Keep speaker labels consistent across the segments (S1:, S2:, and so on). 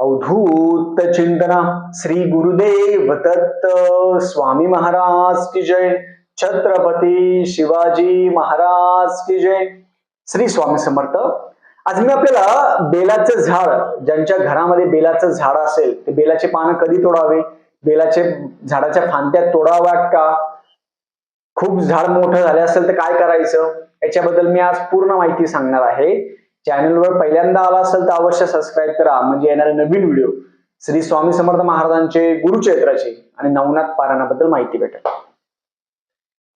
S1: अवधूत चिंतना। श्री गुरुदेव दत्त स्वामी महाराज की जय। छत्रपती शिवाजी महाराज की जय। श्री स्वामी समर्थ। आज मी आपल्याला बेलाचं झाड ज्यांच्या घरामध्ये बेलाचं झाड असेल ते बेलाचे पानं कधी तोडावे? बेलाचे झाडाच्या फांद्या तोडाव्यात का? खूप झाड मोठं झाले असेल तर काय करायचं? याच्याबद्दल मी आज पूर्ण माहिती सांगणार आहे. चॅनलवर पहिल्यांदा आला असेल तर अवश्य सबस्क्राईब करा. म्हणजे येणारे नवीन व्हिडिओ श्री स्वामी समर्थ महाराजांचे गुरुचैत्राचे आणि नवनाथ पारायणाबद्दल माहिती भेटेल.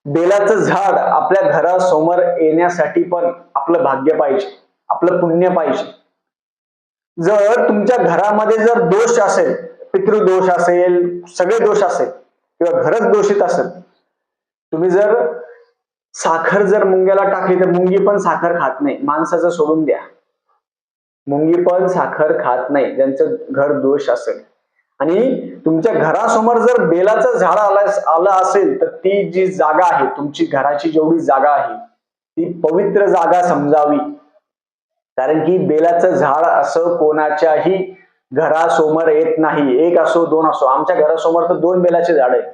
S1: बेलाचं झाड आपल्या घरासमोर येण्यासाठी पण आपलं भाग्य पाहिजे आपलं पुण्य पाहिजे. जर तुमच्या घरामध्ये जर दोष असेल पितृदोष असेल सगळे दोष असेल किंवा घरच दोषित असेल तुम्ही जर साखर जर मुंग्याला टाकली तर मुंगी पण साखर खात नाही. माणसाचं सोडून द्या. मुंगी पण साखर खात नाही. ज्यांचं घर दोष असेल. आणि तुमच्या घरासमोर जर बेलाचं झाड आलं आलं असेल तर ती जी जागा आहे तुमची घराची जेवढी जागा आहे ती पवित्र जागा समजावी. कारण की बेलाचं झाड असं कोणाच्याही घरासमोर येत नाही. एक असो दोन असो. आमच्या घरासमोर तर दोन बेलाचे झाड आहेत.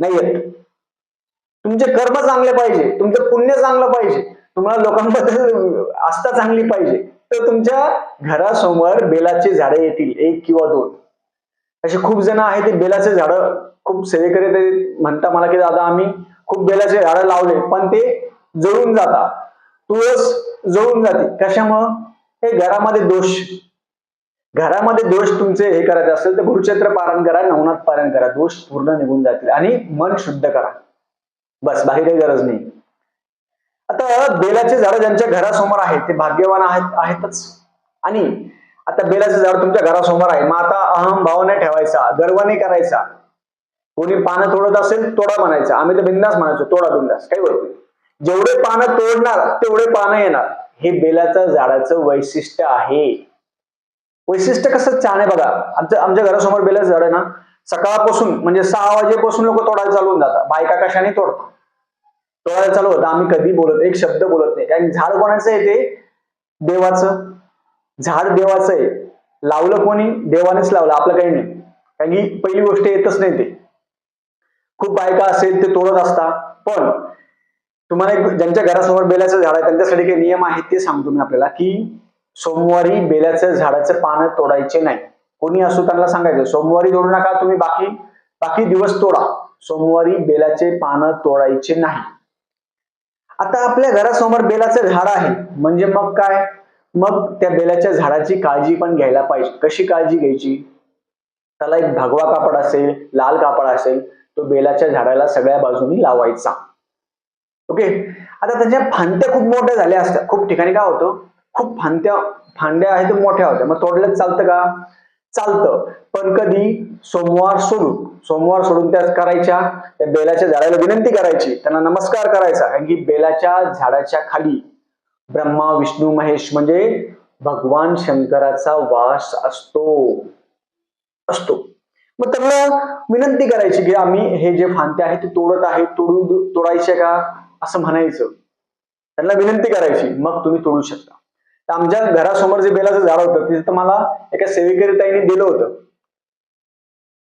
S1: नाही येत. तुमचे कर्म चांगले पाहिजे तुमचं पुण्य चांगलं पाहिजे तुम्हाला लोकांबद्दल आस्था चांगली पाहिजे तर तुमच्या घरासमोर बेलाचे झाडे येतील एक किंवा दोन. असे खूप जण आहेत ते बेलाचे झाडं खूप सेवेकरी ते म्हणता मला की दादा आम्ही खूप बेलाचे झाडं लावले पण ते जळून जातात तुळस जळून जाते. कशामुळं? हे घरामध्ये दोष. घरामध्ये दोष तुमचे हे करायचे असेल तर गुरुचत्र पारण करा नवनाथ पारण करा दोष पूर्ण निघून जातील. आणि मन शुद्ध करा. बस बाकी काही गरज नाही. आता बेलाचे झाड ज्यांच्या घरासमोर आहेत ते भाग्यवान आहेत आहेतच. आणि आता बेलाचे झाड तुमच्या घरासमोर आहे मग आता अहम भाव नाही ठेवायचा गर्व नाही करायचा. कोणी पानं तोडत असेल तोडा म्हणायचा. आम्ही तर बिंदास म्हणायचो तोडा बिंदास काही होत जेवढे पानं तोडणार तेवढे पानं येणार. हे बेलाचं झाडाचं वैशिष्ट्य आहे. वैशिष्ट्य कसं छान आहे बघा. आमचं आमच्या घरासमोर बेलाचं झाड आहे ना सकाळपासून म्हणजे सहा वाजेपासून लोक तोडायला चालून जातात. बायका कशाने तोडतात? तोडायला चालू होतं आम्ही कधी बोलत एक शब्द बोलत नाही. कारण झाड कोणाचं आहे ते? देवाचं. झाड देवाचं आहे. लावलं कोणी? देवानेच लावलं. आपलं काही नाही. कारण की पहिली गोष्ट येतच नाही ते. खूप बायका असेल ते तोडत असतात पण तुम्हाला एक ज्यांच्या घरासमोर बेलाचं झाड आहे त्यांच्यासाठी काही नियम आहेत ते सांगतो मी आपल्याला की सोमवारी बेलाचं झाडाचं पानं तोडायचे नाही. कोणी असो त्यांना सांगायचं सोमवारी तोडू नका तुम्ही बाकी बाकी दिवस तोडा. सोमवारी बेलाचे पानं तोडायचे नाही. आता आपल्या घरासमोर बेलाचं झाड आहे. म्हणजे मग काय? मग त्या बेलाच्या झाडाची काळजी पण घ्यायला पाहिजे. कशी काळजी घ्यायची? त्याला एक भगवा कापड असेल लाल कापड असेल तो बेलाच्या झाडाला सगळ्या बाजूनी लावायचा. ओके? आता त्याच्या फांद्या खूप मोठ्या झाल्या असतात. खूप ठिकाणी काय होतं? खूप फांत्या फांद्या आहेत मोठ्या होत्या. मग तोडल्याच चालतं का? चालतं. पण कधी सोमवार सोडून सोमवार सोडून त्या करायच्या त्या बेलाच्या झाडाला विनंती करायची त्यांना नमस्कार करायचा. कारण की बेलाच्या झाडाच्या खाली ब्रह्मा विष्णू महेश म्हणजे भगवान शंकराचा वास असतो. असतो. मग त्यांना विनंती करायची की आम्ही हे जे फांते आहे ते तोडत आहे तोडू तोडायचे का? असं म्हणायचं. त्यांना विनंती करायची मग तुम्ही तोडू शकता. तर आमच्या घरासमोर जे बेलाचं झाड होतं तिथं मला एका सेवेकरी दिलं होतं.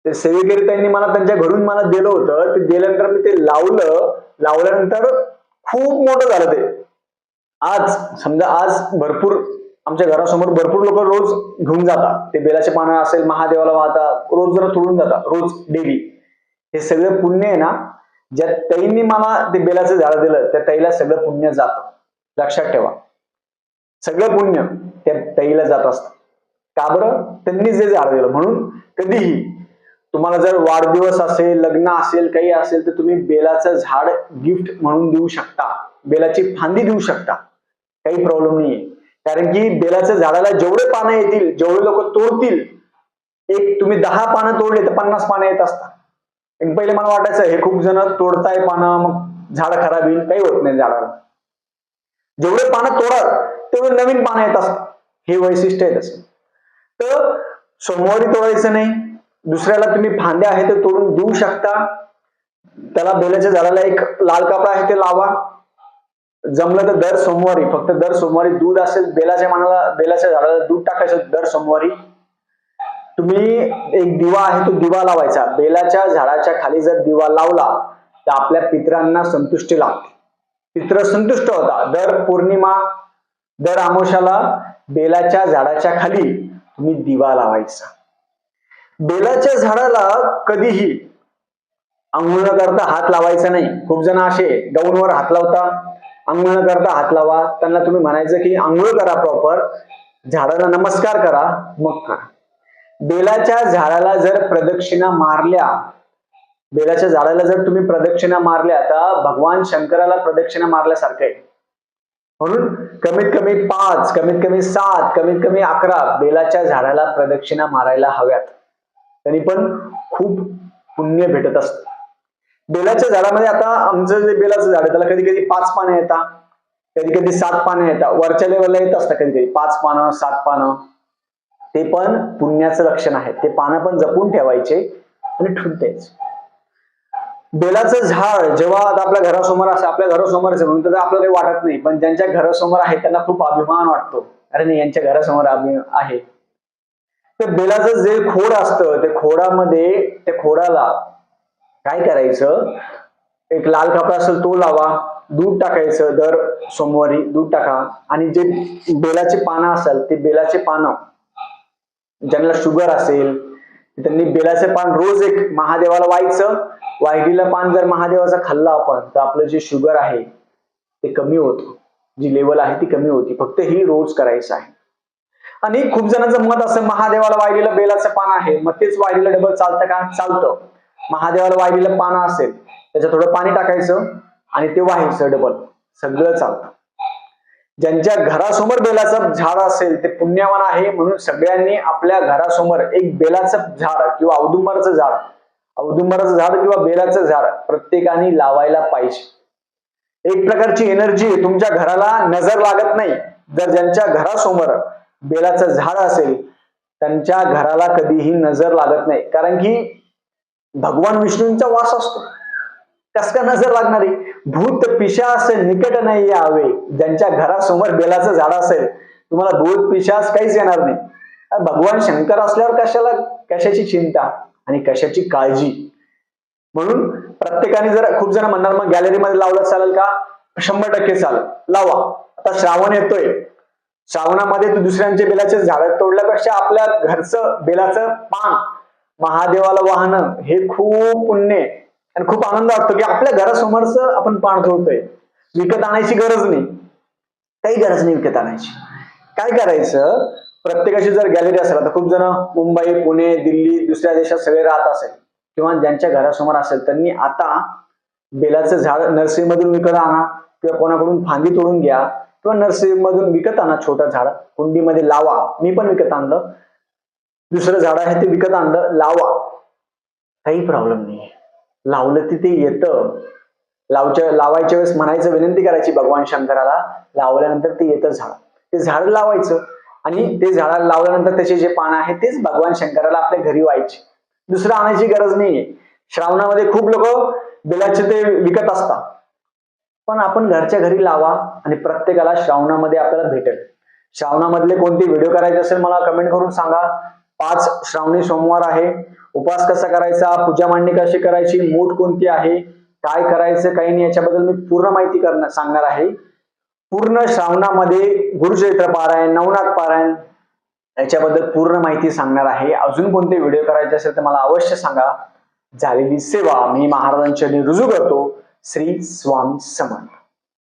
S1: ते सेविकारीताईंनी मला त्यांच्या घरून मला दिलं होतं. ते दिल्यानंतर मी ते लावलं. लावल्यानंतर खूप मोठं झालं ते. आज समजा आज भरपूर आमच्या घरासमोर भरपूर लोक रोज घेऊन जातात. ते बेलाचे पानं असेल महादेवाला वाहता रोज जरा तोडून जातात रोज डेली. हे सगळं पुण्य आहे ना? ज्या ताईंनी मला ते बेलाचं झाड दिलं त्या ताईला सगळं पुण्य जातं. लक्षात ठेवा. सगळं पुण्य त्या ताईला जात असत. का बरं? त्यांनी जे झाड दिलं म्हणून कधीही तुम्हाला जर वाढदिवस असेल लग्न असेल काही असेल तर तुम्ही बेलाचं झाड गिफ्ट म्हणून देऊ शकता. बेलाची फांदी देऊ शकता. काही प्रॉब्लेम नाहीये. कारण की बेलाच्या झाडाला जेवढे पानं येतील जेवढे लोक तोडतील एक तुम्ही दहा पानं तोडले तर पन्नास पानं येत असतात. पहिले मला वाटायचं हे खूप जण तोडताय पानं मग झाड खराब येईल काही होत नाही झाडाला. जेवढे पानं तोडाल तेवढं नवीन पानं येत असतात. हे वैशिष्ट्य आहे तसं तर सोमवारी तोडायचं नाही. दुसऱ्याला तुम्ही फांद्या आहे ते तोडून देऊ शकता. त्याला बेलाच्या झाडाला एक लाल कापड आहे ते लावा. जमलं तर दर सोमवारी फक्त दर सोमवारी दूध असेल बेलाच्या मानाला बेलाच्या झाडाला दूध टाकायचं दर सोमवारी. तुम्ही एक दिवा आहे तो दिवा लावायचा. बेलाच्या झाडाच्या खाली जर दिवा लावला तर आपल्या पितरांना संतुष्टी लागते. पित्र संतुष्ट होता दर पौर्णिमा दर आमोशाला बेलाच्या झाडाच्या खाली तुम्ही दिवा लावायचा. बेलाच्या झाडाला कधीही आंघोळ न करता हात लावायचा नाही. खूप जण असे गाऊनवर हात लावता आंघोळ न करता हात लावा. त्यांना तुम्ही म्हणायचं की आंघोळ करा प्रॉपर झाडाला नमस्कार करा मग करा. बेलाच्या झाडाला जर प्रदक्षिणा मारल्या बेलाच्या झाडाला जर तुम्ही प्रदक्षिणा मारल्या तर भगवान शंकराला प्रदक्षिणा मारल्यासारखं आहे. म्हणून कमीत कमी पाच कमीत कमी सात कमीत कमी अकरा बेलाच्या झाडाला प्रदक्षिणा मारायला हव्यात. त्यांनी पण खूप पुण्य भेटत असत. बेलाच्या झाडामध्ये आता आमचं जे बेलाचं झाड आहे त्याला कधी कधी पाच पानं येतात कधी कधी सात पानं येतात. वरच्या लेवलला येत असतात कधी कधी. पाच पानं सात पानं. ते पण पुण्याचं लक्षण आहे. ते पानं पण जपून ठेवायचे आणि ठेवून द्यायचे. बेलाचं झाड जेव्हा आता आपल्या घरासमोर असं आपल्या घरासमोर असेल म्हणून तर आपल्याला काही वाटत नाही. पण ज्यांच्या घरासमोर आहे त्यांना खूप अभिमान वाटतो. अरे नाही यांच्या घरासमोर अभिमान आहे. तर बेलाचं जे खोड असतं ते खोडामध्ये त्या खोडाला काय करायचं? एक लाल कपडा असेल तो लावा. दूध टाकायचं दर सोमवारी दूध टाका. आणि जे बेलाचे पानं असेल ते बेलाचे पानं ज्यांना शुगर असेल त्यांनी बेलाचे पान रोज एक महादेवाला व्हायचं. वायडीला पान जर महादेवाचा खाल्ला आपण तर आपलं जे शुगर आहे ते कमी होतं. जी लेवल आहे ती कमी होती. फक्त ही रोज करायचं आहे. आणि खूप जणांचं मत असं महादेवाला वायडीला बेलाचं पान आहे. मग तेच वायडीला डबल चालतं का? चालतं. महादेवाला वायडीला पानं असेल त्याच्यात थोडं पाणी टाकायचं आणि ते व्हायचं डबल सगळं चालतं. ज्यांच्या घरासमोर बेलाचं झाड असेल ते पुण्यवान आहे म्हणून सगळ्यांनी आपल्या घरासमोर एक बेलाचं झाड किंवा औदुंबरचं झाड औदुंबराचं झाड किंवा बेलाचं झाड प्रत्येकाने लावायला पाहिजे. एक प्रकारची एनर्जी तुमच्या घराला नजर लागत नाही. जर ज्यांच्या घरासमोर बेलाचं झाड असेल त्यांच्या घराला कधीही नजर लागत नाही. कारण की भगवान विष्णूंचा वास असतो. कस का नजर लागणारी? भूत पिशास निकट नाही यावे. ज्यांच्या घरासमोर बेलाचं झाड असेल तुम्हाला भूत पिशास काहीच येणार नाही. भगवान शंकर असल्यावर कशाला कशाची चिंता? आणि कशाची काळजी. म्हणून प्रत्येकाने जर खूप जण म्हणणार मग गॅलरीमध्ये लावलं चालेल का? शंभर टक्के चालेल. लावा. आता श्रावण येतोय. श्रावणामध्ये तू दुसऱ्यांचे बेलाचे झाड तोडल्यापेक्षा आपल्या घरचं बेलाचं पान महादेवाला वाहणं हे खूप पुण्य आणि खूप आनंद वाटतो की आपल्या घरासमोरच आपण पान ठेवतोय. विकत आणायची गरज नाही. काही गरज नाही विकत आणायची. काय करायचं? प्रत्येकाची जर गॅलरी असेल आता खूप जण मुंबई पुणे दिल्ली दुसऱ्या देशात सगळे राहत असेल किंवा ज्यांच्या घरासमोर असेल त्यांनी आता बेलाचं झाड नर्सरीमधून विकत आणा किंवा कोणाकडून फांदी तोडून घ्या किंवा नर्सरीमधून विकत आणा छोटं झाड कुंडीमध्ये लावा. मी पण विकत आणलं. दुसरं झाड आहे ते विकत आणलं लावा. काही प्रॉब्लेम नाही लावलं तिथे ते येतं. लावच्या लावायच्या वेळेस म्हणायचं विनंती करायची भगवान शंकराला. लावल्यानंतर ते येतं झाड. ते झाड लावायचं. आणि ते झाडाला लावल्यानंतर त्याचे जे पानं आहेत तेच भगवान शंकराला आपल्या घरी व्हायचे. दुसरं आणायची गरज नाहीये. श्रावणामध्ये खूप लोक बिलाचे ते विकत असतात. पण आपण घरच्या घरी लावा आणि प्रत्येकाला श्रावणामध्ये आपल्याला भेटेल. श्रावणामधले कोणते व्हिडिओ करायचे असेल मला कमेंट करून सांगा. पाच श्रावणी सोमवार आहे. उपास कसा करायचा? पूजा मांडणी कशी करायची? मूठ कोणती आहे? काय करायचं? काही नाही याच्याबद्दल मी पूर्ण माहिती करणार सांगणार आहे. पूर्ण श्रावणामध्ये गुरुचरित्र पारायण नवनाथ पारायण याच्याबद्दल पूर्ण माहिती सांगणार आहे. अजून कोणते व्हिडिओ करायचे असेल तर मला अवश्य सांगा. झालेली सेवा मी महाराजांच्या रुजू करतो. श्री स्वामी समर्थ.